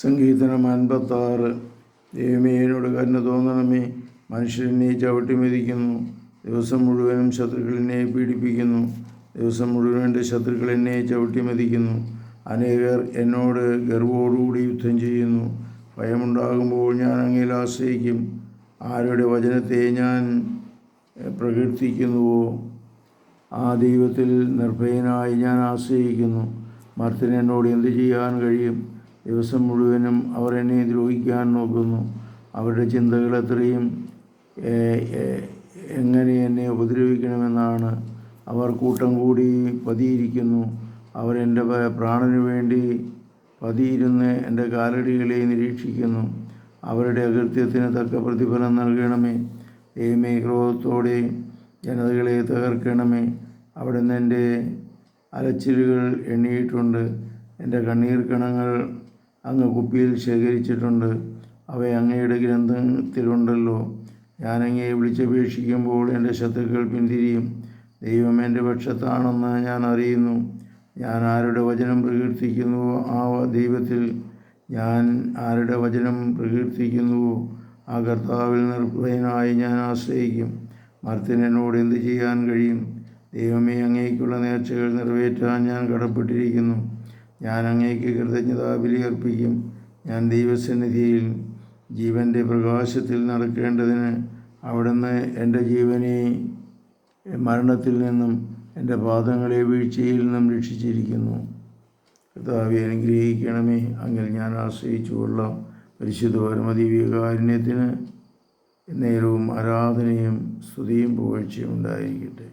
സംഗീതനം അൻപത്താറ്. ദൈവമേ എന്നോട് കരുണ തോന്നണമേ. മനുഷ്യരെന്നെ ചവിട്ടി മെതിക്കുന്നു. ദിവസം മുഴുവനും ശത്രുക്കളെന്നെ പീഡിപ്പിക്കുന്നു. ദിവസം മുഴുവൻ എന്റെ ശത്രുക്കൾ എന്നെ ചവിട്ടി മെതിക്കുന്നു. അനേകർ എന്നോട് ഗർവോടുകൂടി യുദ്ധം ചെയ്യുന്നു. ഭയമുണ്ടാകുമ്പോൾ ഞാൻ അങ്ങയിൽ ആശ്രയിക്കും. ആരുടെ വചനത്തെ ഞാൻ പ്രകീർത്തിക്കുന്നുവോ? ആ ദൈവത്തിൽ നിർഭയനായി ഞാൻ ആശ്രയിക്കുന്നു. മർത്തിന് എന്നോട് എന്ത് ചെയ്യാൻ കഴിയും? ദിവസം മുഴുവനും അവർ എന്നെ ദ്രോഹിക്കാൻ നോക്കുന്നു. അവരുടെ ചിന്തകൾ എത്രയും എങ്ങനെ എന്നെ ഉപദ്രവിക്കണമെന്നാണ്. അവർ കൂട്ടം കൂടി പതിയിരിക്കുന്നു. അവരെന്റെ പ്രാണനു വേണ്ടി പതിയിരുന്ന് എന്റെ കാലടികളെ നിരീക്ഷിക്കുന്നു. അവരുടെ അകൃത്യത്തിന് തക്ക പ്രതിഫലം നൽകണമേ. ദൈവമേ ക്രോധത്തോടെ ജനതകളെ തകർക്കണമേ. അവിടുന്ന് എന്റെ അലച്ചിലുകൾ എണ്ണിയിട്ടുണ്ട്. എന്റെ കണ്ണീർ കണങ്ങൾ അങ്ങ് കുപ്പിയിൽ ശേഖരിച്ചിട്ടുണ്ട്. അവ അങ്ങയുടെ ഗ്രന്ഥത്തിലുണ്ടല്ലോ. ഞാൻ അങ്ങയെ വിളിച്ചപേക്ഷിക്കുമ്പോൾ എന്റെ ശത്രുക്കൾ പിന്തിരിയും. ദൈവം എന്റെ പക്ഷത്താണെന്ന് ഞാൻ അറിയുന്നു. ഞാൻ ആരുടെ വചനം പ്രകീർത്തിക്കുന്നുവോ? ആ ദൈവത്തിൽ ഞാൻ ആരുടെ വചനം പ്രകീർത്തിക്കുന്നുവോ? ആ കർത്താവിൽ നിർഭയനായി ഞാൻ ആശ്രയിക്കും. മർത്തിനോട് എന്ത് ചെയ്യാൻ കഴിയും? ദൈവമേ അങ്ങേക്കുള്ള നേർച്ചകൾ നിറവേറ്റാൻ ഞാൻ കടപ്പെട്ടിരിക്കുന്നു. ഞാൻ അങ്ങേക്ക് കൃതജ്ഞതാ ബലിയർപ്പിക്കും. ഞാൻ ദൈവസന്നിധിയിൽ ജീവന്റെ പ്രകാശത്തിൽ നടക്കേണ്ടതിന് അവിടുന്ന് എന്റെ ജീവനെ മരണത്തിൽ നിന്നും എന്റെ പാദങ്ങളെ വീഴ്ചയിൽ നിന്നും രക്ഷിച്ചിരിക്കുന്നു. കർത്താവെ അനുഗ്രഹിക്കണമേ. അങ്ങിൽ ഞാൻ ആശ്രയിച്ചു കൊള്ളാം പരിശുദ്ധ നേരവും ആരാധനയും സ്തുതിയും പുകഴ്ചയും ഉണ്ടായിരിക്കട്ടെ.